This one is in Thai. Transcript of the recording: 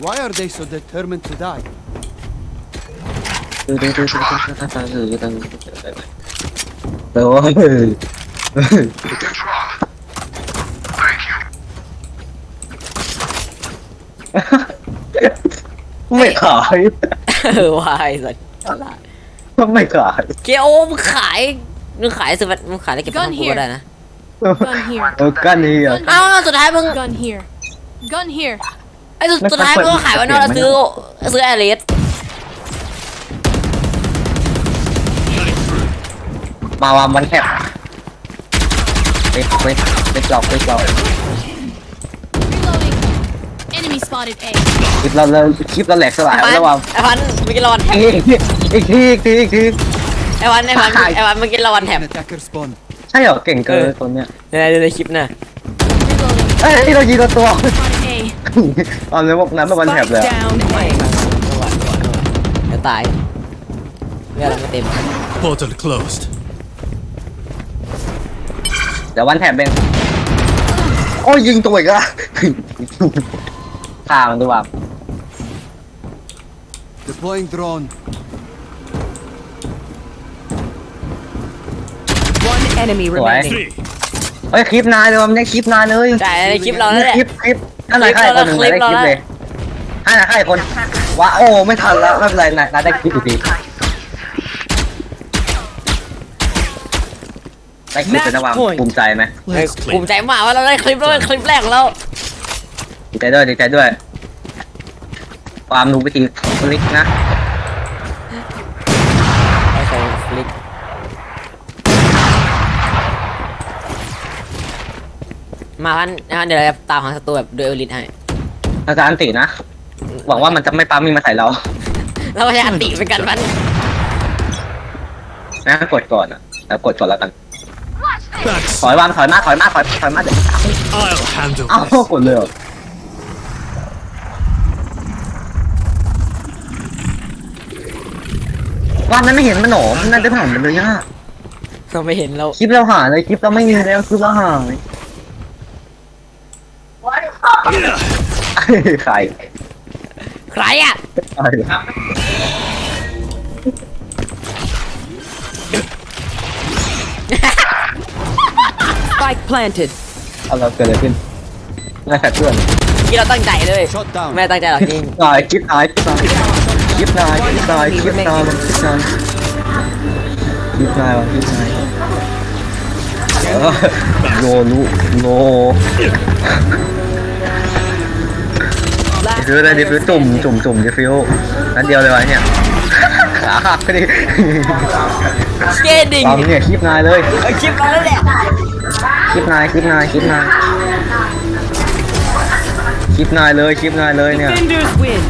Why are they so determined to die? ดูดูดูดูดูดูดูดูดูโอ้ย ไม่ขายเออวายสัตว์ไม่ขายเกโอมึงขายมึงขายสิบัตมึงขายได้เก็บตังค์กูก็ได้นะ Gun here. เออกันนี่อะเอ้าสุดท้ายมึง Gun here. Gun here. ไอ้สุดสุดท้ายมึงก็ขายวันนอกแล้วซื้อซื้อแอร์เลสมาวางมันแคบเว้ยเว้ยเว้ยเราเว้ยเรา Reloading. Enemy spotted A. คลิปเราเราคลิปเราแหลกสลายไอ้แล้วพัว่านไอ้พันเมื่อกี้เราวันแถบอีกทีอีกทีอีกทีอีกทีไอ้พันไอ้พันไอ้พันเมื่อกี้เราวันแถบ An attacker spawn. ใช่เหรอเก่งเกินคนเนี้ยในในในคลิปน่ะ Reloading. เอ้ยเรายิงตัวตัว Spotted A. เอาเลยบอกนั้นไม่วันแถบเลย Spike down ไม่ A. ไม่ไม่ไหวไม่ไหวไม่ไหวเดี๋ยวตายเรื่องอะไรไม่เต็ม Portal closed. เดี๋ยววันแถบเป็นโอ้ยยิงตัวอีกอะฆ่ามันดีกว่า Deploying drone. One enemy remaining. Three. เฮ้ยคลิปนายเลยมันได้คลิปนายเลยใช่ในคลิปเราแล้วแหละ คลิปคลิป ถ้านายใครคนหนึ่งคลิปได้เราคลิปแล้วเลยถ้านายใครคนว้าโอ้ไม่ทันแล้วไม่เป็นไรนายนายได้คลิปอยู่ดีได้คลิปเป็นระหว่าง Match point ภูมิใจไหมเฮ้ยภูมิใจมากว่าเราได้คลิปแล้วเป็นคลิปแรกของเราดีใจด้วยดีใจด้วย ความรู้วิธีคลิกนะไอ้ใส่ฟลิก มาพันนะเดี๋ยวเราจะตามหาศัตรูแบบโดยเอลิทให้อาจารย์ตินะ หวังว่ามันจะไม่ปั๊มมีมาใส่เราเราพยายามติเป็นกันมันนะกดก่อนอะแล้วกดก่อนแล้วกัน That's ถอยวางถอยมาถอยมาถอยถอยมาเดี๋ยว I'll handle เอ้ากดเลยเหรอวันนั้นไม่เห็นมันหนอมันน่าจะผ่านไปเลยย่าเราไม่เห็นเราคลิปเราหายเลยคลิปเราไม่มีแล้วคลิปเราหาย ใครใครอะใคร Spike planted. เอาเราเกิดอะไรขึ้นน่าขัดเพื่อนที่เราตั้งใจเลย shot down. ไม่ได้ตั้งใจหรอกจริงนายคลิปนายคลิปนายคลิปนายคลิปนายคลิปนายคลิปนายคลิปนายคลิปนายวะคลิปนายเออโลลุโลดิ ฟิวเลยดิฟิวจุ่มจุ่มจุ่มดิฟิวนั่นเดียวเลยวะเนี่ยขาหักไปดิเกดิ้งตามเนี่ยคลิปนายเลยไอคลิปเราแล้วแหละคลิปนายคลิปนายคลิปนายคลิปนายเลยคลิปนายเลยเนี่ย Defenders win.